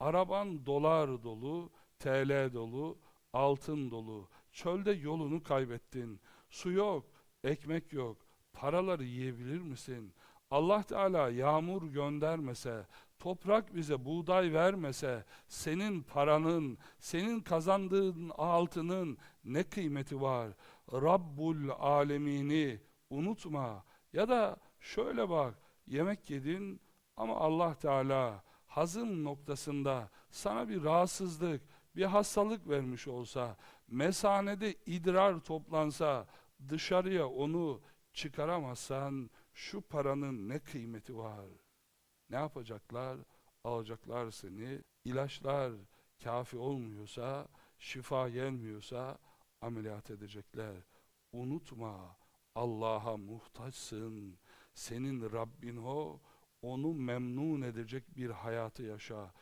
Araban dolar dolu, TL dolu, altın dolu. Çölde yolunu kaybettin. Su yok, ekmek yok. Paraları yiyebilir misin? Allah Teala yağmur göndermese, toprak bize buğday vermese, senin paranın, senin kazandığın altının ne kıymeti var? Rabbul alemini unutma. Ya da şöyle bak, yemek yedin ama Allah Teala hazım noktasında sana bir rahatsızlık, bir hastalık vermiş olsa, mesanede idrar toplansa, dışarıya onu çıkaramazsan şu paranın ne kıymeti var? Ne yapacaklar? Alacaklar seni. İlaçlar kafi olmuyorsa, şifa gelmiyorsa ameliyat edecekler. Unutma Allah'a muhtaçsın. Senin Rabbin o. Onu memnun edecek bir hayatı yaşa.